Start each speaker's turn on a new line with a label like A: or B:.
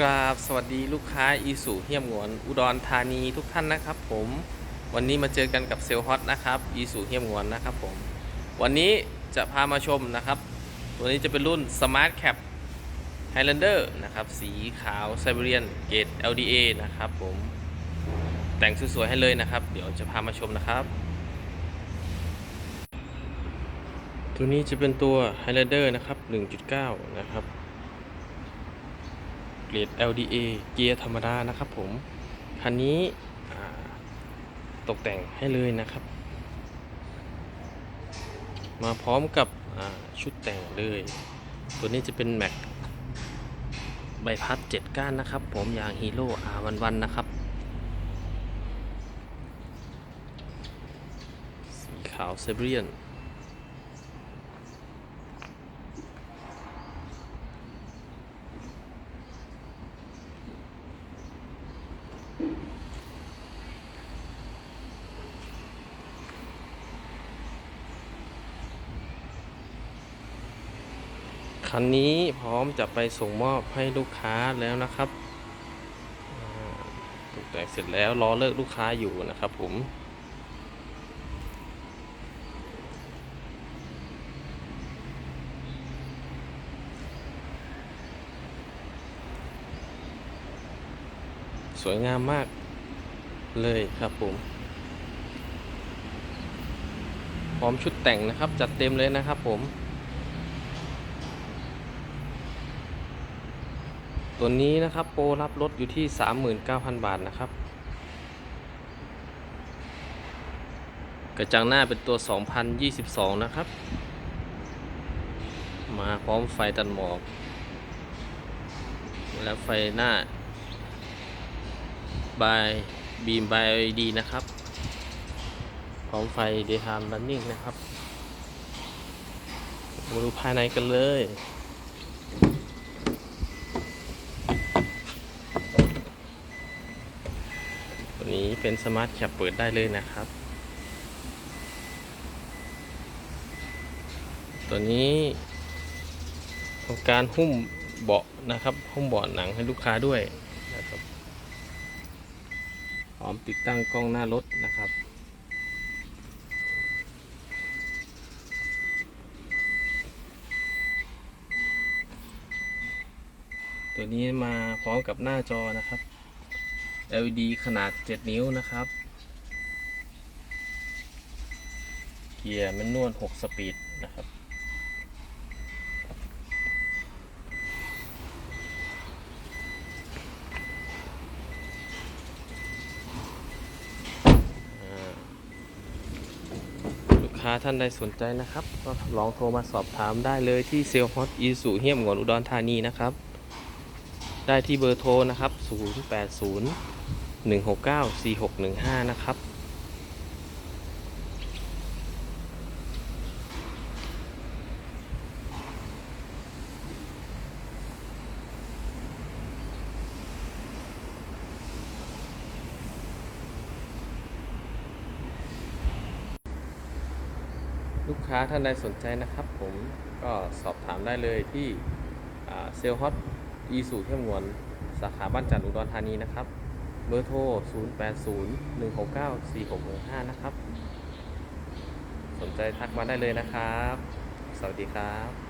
A: กราบสวัสดีลูกค้าอีสุเฮียมหงวนอุดรธานีทุกท่านนะครับ ผมวันนี้มาเจอกันกับเซลล์ฮอตนะครับอีสุเฮียมหงวนนะครับผมวันนี้จะพามาชมนะครับตัวนี้จะเป็นรุ่น Smart Cap Highlander นะครับสีขาวไซเบเรียนเกรด LDA นะครับผมแต่งสวยๆให้เลยนะครับ เดี๋ยวจะพามาชมนะครับ ตัวนี้จะเป็นตัว Highlander นะครับ 1.9 นะครับ เกรด LDA เกียร์ธรรมดานะครับผม คันนี้ตกแต่งให้เลยนะครับ มาพร้อมกับชุดแต่งเลย ตัวนี้จะเป็นแม็กใบพัด 7 ก้านนะครับ ผมยางฮีโร่ R11 นวันนะครับ สีขาวเซเบรียน คันนี้พร้อมจะไปส่งมอบให้ลูกค้าแล้วนะครับตกแต่งเสร็จแล้วรอเลิกลูกค้าอยู่นะครับผมสวยงามมากเลยครับผม พร้อมชุดแต่งนะครับ จัดเต็มเลยนะครับผม ตัวนี้นะครับโปรรับรถอยู่ที่ 39,000 บาทนะครับ กระจังหน้าเป็นตัว 2022 นะครับ มาพร้อมไฟตัดหมอก และไฟหน้าบายบีมบายดีนะครับ พร้อมไฟ daytime running นะครับ มาดูภายในกันเลย ตัวนี้ เป็นสมาร์ทแคปเปิดได้เลยนะครับ ตัวนี้ทำการหุ้มเบาะนะครับ หุ้มเบาะหนังให้ลูกค้าด้วยนะครับพร้อมติดตั้งกล้องหน้ารถนะครับตัวนี้มาพร้อมกับหน้าจอนะครับ LED ขนาด 7 นิ้วนะครับ เกียร์แมนนวล 6 สปีดนะครับ ลูกค้าท่านใดสนใจนะครับ ก็ลองโทรมาสอบถามได้เลยที่เซลล์ฮอตอีสุเฮียมหงอนอุดรธานีนะครับ ได้ที่เบอร์โทรนะครับ 080 169 4615 นะครับ ลูกค้าท่านใดสนใจนะครับ ผมก็สอบถามได้เลยที่เซลฮอต อีสูเทียมงวนสาขาบ้านจันทร์อุดรธานีนะครับ เบอร์โทร 080 169 4615นะครับ สนใจทักมาได้เลยนะครับ สวัสดีครับ